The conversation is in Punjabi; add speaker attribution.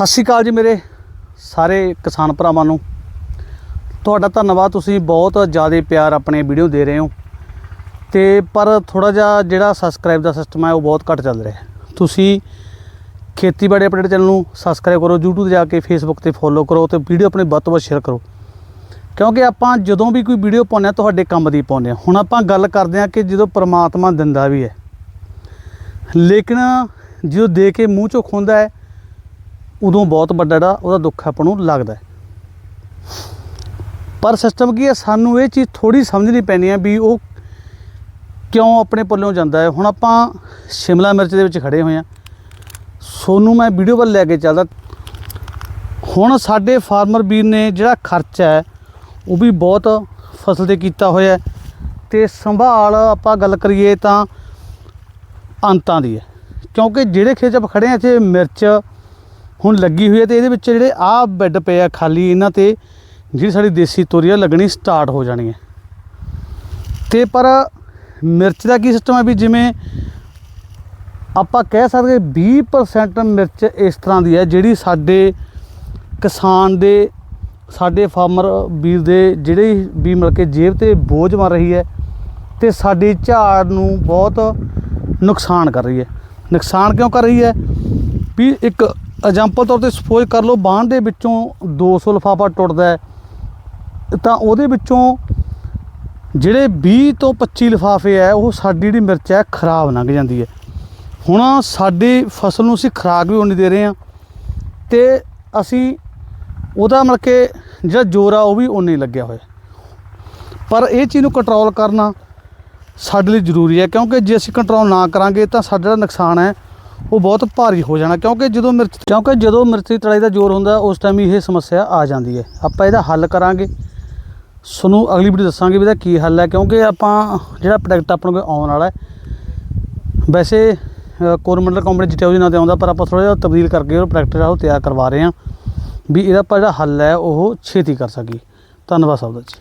Speaker 1: ਸਤਿ ਸ਼੍ਰੀ ਅਕਾਲ ਜੀ ਮੇਰੇ ਸਾਰੇ ਕਿਸਾਨ ਭਰਾਵਾਂ ਨੂੰ। ਤੁਹਾਡਾ ਧੰਨਵਾਦ, ਤੁਸੀਂ ਬਹੁਤ ਜ਼ਿਆਦਾ ਪਿਆਰ ਆਪਣੇ ਵੀਡੀਓ ਦੇ ਰਹੇ ਹੋ। ਤੇ ਪਰ ਥੋੜਾ ਜਿਹਾ ਜਿਹੜਾ ਸਬਸਕ੍ਰਾਈਬ ਦਾ ਸਿਸਟਮ ਹੈ, ਉਹ ਬਹੁਤ ਘੱਟ ਚੱਲ ਰਿਹਾ ਤੁਸੀਂ ਖੇਤੀਬਾੜੀ ਅਪਡੇਟ ਚੈਨਲ ਨੂੰ ਸਬਸਕ੍ਰਾਈਬ ਕਰੋ, YouTube ਤੇ ਜਾ ਕੇ Facebook ਤੇ ਫੋਲੋ ਕਰੋ ਤੇ ਵੀਡੀਓ ਆਪਣੇ ਵੱਧ ਤੋਂ ਵੱਧ ਸ਼ੇਅਰ ਕਰੋ। ਕਿਉਂਕਿ ਆਪਾਂ ਜਦੋਂ ਵੀ ਕੋਈ ਵੀਡੀਓ ਪਾਉਂਦੇ ਹਾਂ, ਤੁਹਾਡੇ ਕੰਮ ਦੀ ਪਾਉਂਦੇ ਹਾਂ। ਹੁਣ ਆਪਾਂ ਗੱਲ ਕਰਦੇ ਹਾਂ ਕਿ ਜਦੋਂ ਪ੍ਰਮਾਤਮਾ ਦਿੰਦਾ ਵੀ ਹੈ। ਲੇਕਿਨ ਜਦੋਂ ਦੇ ਕੇ ਮੂੰਹ ਚੋਂ ਖੁੰਦਾ ਹੈ ਉਦੋਂ ਬਹੁਤ ਵੱਡਾ ਜਿਹੜਾ ਉਹਦਾ ਦੁੱਖ ਆਪਾਂ ਨੂੰ ਲੱਗਦਾ ਪਰ ਸਿਸਟਮ ਕੀ ਹੈ? ਸਾਨੂੰ ਇਹ ਚੀਜ਼ ਥੋੜੀ ਸਮਝਣੀ ਪੈਣੀ ਹੈ ਵੀ ਉਹ ਕਿਉਂ ਆਪਣੇ ਪੱਲੋਂ ਜਾਂਦਾ ਹੈ। ਹੁਣ ਆਪਾਂ ਸ਼ਿਮਲਾ ਮਿਰਚ ਦੇ ਵਿੱਚ ਖੜੇ ਹੋਏ ਹਾਂ। ਸੋਨੂੰ ਮੈਂ ਵੀਡੀਓ ਵੱਲ ਲੈ ਕੇ ਚੱਲਦਾ। ਹੁਣ ਸਾਡੇ ਫਾਰਮਰ ਵੀਰ ਨੇ ਜਿਹੜਾ ਖਰਚਾ ਹੈ, ਉਹ ਵੀ ਬਹੁਤ ਫਸਲ ਤੇ ਕੀਤਾ ਹੋਇਆ ਹੈ। ਤੇ ਸੰਭਾਲ ਆਪਾਂ ਗੱਲ ਕਰੀਏ ਤਾਂ ਅੰਤਾਂ ਦੀ ਹੈ। ਕਿਉਂਕਿ ਜਿਹੜੇ ਖੇਤ 'ਚ ਆਪਾਂ ਖੜੇ ਆ ਇੱਥੇ ਮਿਰਚ ਹੁਣ ਲੱਗੀ ਹੋਈ ਹੈ ਤੇ ਇਹਦੇ ਵਿੱਚ ਜਿਹੜੇ ਆਹ ਬੈੱਡ ਪਏ ਆ ਖਾਲੀ, ਇਹਨਾਂ ਤੇ ਜਿਹੜੀ ਸਾਡੀ ਦੇਸੀ ਤੋਰੀ ਆ ਲੱਗਣੀ ਸਟਾਰਟ ਹੋ ਜਾਣੀ ਹੈ ਤੇ ਪਰ ਮਿਰਚ ਦਾ ਕੀ ਸਿਸਟਮ ਹੈ ਵੀ ਜਿਵੇਂ ਆਪਾਂ ਕਹਿ ਸਕਦੇ 20% ਮਿਰਚ ਇਸ ਤਰ੍ਹਾਂ ਦੀ ਹੈ, ਜਿਹੜੀ ਸਾਡੇ ਕਿਸਾਨ ਦੇ, ਸਾਡੇ ਫਾਰਮਰ ਵੀਰ ਦੇ ਜਿਹੜੇ ਵੀ ਮਿਲ ਕੇ ਜੇਬ ਤੇ ਬੋਝ ਮਾਰ ਰਹੀ ਹੈ ਤੇ ਸਾਡੀ ਝਾੜ ਨੂੰ ਬਹੁਤ ਨੁਕਸਾਨ ਕਰ ਰਹੀ ਹੈ। ਨੁਕਸਾਨ ਕਿਉਂ ਕਰ ਰਹੀ ਹੈ? ਵੀ ਇੱਕ ਐਗਜ਼ਾਮਪਲ ਤੌਰ ਤੇ ਸਪੋਜ਼ ਕਰ ਲਓ ਬਾਣ ਦੇ ਵਿੱਚੋਂ 200 ਲਿਫਾਫਾ ਟੁੱਟਦਾ ਹੈ, ਤਾਂ ਉਹਦੇ ਵਿੱਚੋਂ ਜਿਹੜੇ 20 ਤੋਂ 25 ਲਿਫਾਫੇ ਹੈ, ਉਹ ਸਾਡੀ ਜਿਹੜੀ ਮਿਰਚ ਹੈ, ਖਰਾਬ ਲੰਘ ਜਾਂਦੀ ਹੈ। ਹੁਣ ਸਾਡੀ ਫਸਲ ਨੂੰ ਅਸੀਂ ਖਰਾਕ ਵੀ ਉਨੀ ਦੇ ਰਹੇ ਹਾਂ ਤੇ ਅਸੀਂ ਉਹਦਾ ਮਤਲਬ ਕਿ ਜਿਹੜਾ ਜੋਰ ਆ ਉਹ ਵੀ ਉਨੀ ਲੱਗਿਆ ਹੋਇਆ। ਪਰ ਇਹ ਚੀਜ਼ ਨੂੰ ਕੰਟਰੋਲ ਕਰਨਾ ਸਾਡੇ ਲਈ ਜ਼ਰੂਰੀ ਹੈ, ਕਿਉਂਕਿ ਜੇ ਅਸੀਂ ਕੰਟਰੋਲ ਨਾ ਕਰਾਂਗੇ ਤਾਂ ਸਾਡਾ ਜਿਹੜਾ ਨੁਕਸਾਨ ਹੈ ਉਹ ਬਹੁਤ ਭਾਰੀ ਹੋ ਜਾਣਾ, ਕਿਉਂਕਿ ਜਦੋਂ ਮਿਰਚ, ਕਿਉਂਕਿ ਜਦੋਂ ਮਿਰਚ ਦੀ ਤੜਾਈ ਦਾ ਜ਼ੋਰ ਹੁੰਦਾ, ਉਸ ਟਾਈਮ ਹੀ ਇਹ ਸਮੱਸਿਆ ਆ ਜਾਂਦੀ ਹੈ। ਆਪਾਂ ਇਹਦਾ ਹੱਲ ਕਰਾਂਗੇ। ਤੁਹਾਨੂੰ ਅਗਲੀ ਵੀਡੀਓ ਦੱਸਾਂਗੇ ਵੀ ਇਹਦਾ ਕੀ ਹੱਲ ਹੈ, ਕਿਉਂਕਿ ਆਪਾਂ ਜਿਹੜਾ ਪ੍ਰੋਡਕਟ ਆਪਣੇ ਕੋਲ ਆਉਣ ਵਾਲਾ ਹੈ, ਵੈਸੇ ਕੋਰਮੰਡਲ ਕੰਪਨੀ ਜਿਟਿਓ ਦੇ ਨਾਂ ਤੇ ਆਉਂਦਾ, ਪਰ ਆਪਾਂ ਥੋੜਾ ਜਿਹਾ ਤਬਦੀਲ ਕਰਕੇ ਉਹ ਪ੍ਰੋਡਕਟ ਜਿਹੜਾ ਉਹ ਤਿਆਰ ਕਰਵਾ ਰਹੇ ਹਾਂ, ਵੀ ਇਹਦਾ ਆਪਾਂ ਜਿਹੜਾ ਹੱਲ ਹੈ, ਉਹ ਛੇਤੀ ਕਰ ਸਕੀਏ। ਧੰਨਵਾਦ ਸਭ ਦਾ ਜੀ।